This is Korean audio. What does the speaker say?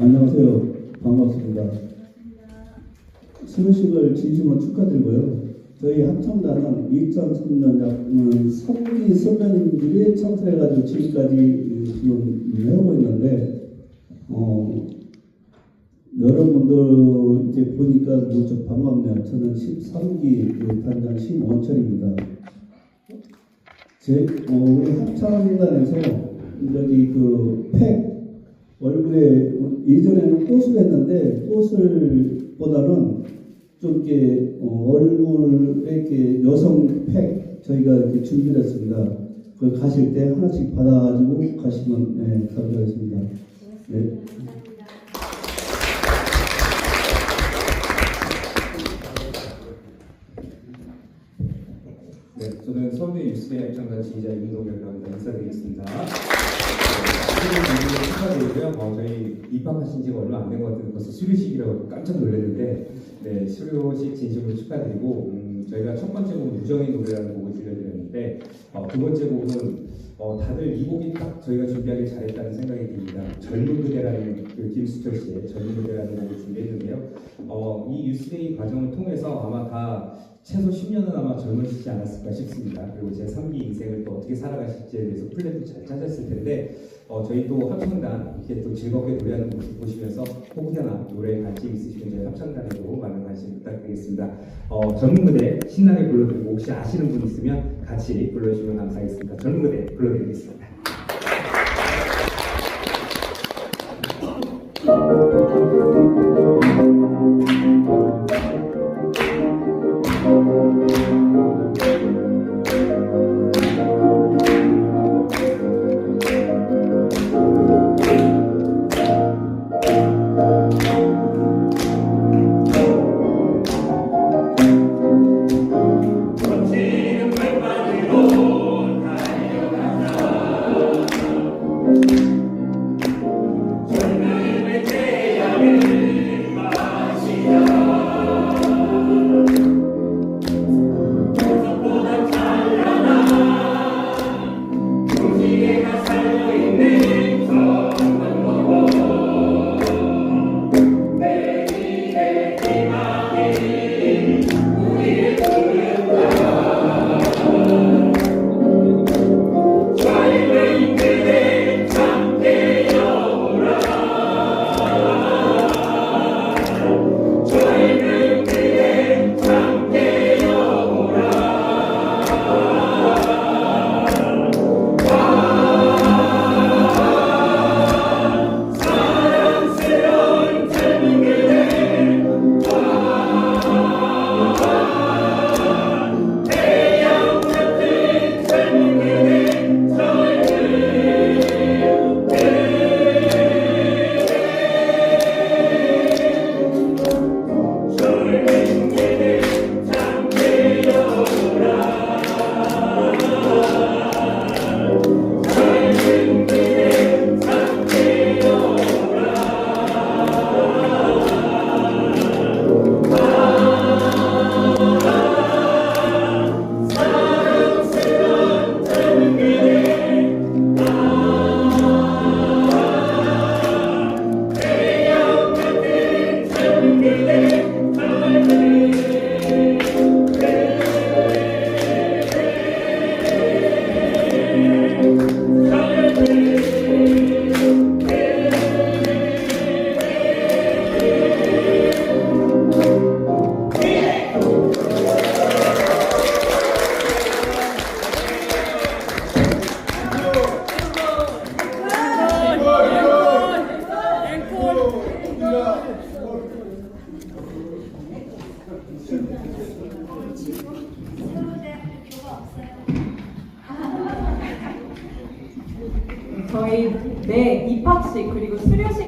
안녕하세요. 반갑습니다. 수료식을 진심으로 축하드리고요. 저희 합창단은 2003년 음, 성기 선배님들이 창설해가지고 지금까지 지금 해오고 있는데 어, 여러분들 이제 보니까 무척 반갑네요. 저는 13기 그 단장 심원철입니다. 제 어, 우리 합창단에서 여기 그팩 얼굴에 예전에는 꽃을 했는데 꽃을 보다는 좀 이렇게 어, 얼굴에 이렇게 여성 팩 저희가 이렇게 준비를 했습니다. 그 가실 때 하나씩 받아가지고 가시면 네, 감사하겠습니다. 네. 네, 저는 서울대 유스대 합창단 지휘자 임동혁이라고 합니다. 인사드리겠습니다. 수료 축하드리고요. 어, 저희 입학하신 지가 얼마 안 된 것 같은데 벌써 수료식이라고 깜짝 놀랐는데 네, 수료식 진심으로 축하드리고 음, 저희가 첫 번째 곡은 무정의 노래라는 곡을 들려드렸는데 어, 두 번째 곡은 어, 다들 이 곡이 딱 저희가 준비하기 잘했다는 생각이 듭니다. 젊은 그대라는 그 김수철 씨의 젊은 그대라는 곡을 준비했는데요. 어, 이 유스데이 과정을 통해서 아마 다 최소 10년은 아마 젊으시지 않았을까 싶습니다. 그리고 제 3기 인생을 또 어떻게 살아가실지에 대해서 플랜도 잘 짜셨을 텐데 어, 저희 또 합창단 이렇게 또 즐겁게 노래하는 모습 보시면서 혹여나 노래에 관심 있으시면 저희 합창단에도 많은 관심 부탁드 리겠습니다. 어, 그대 신나게 불러드리고 혹시 아시는 분 있으면 같이 불러주시면 감사하겠습니다. 그대 불러드리겠습니다. 저희 내 입학식 그리고 수료식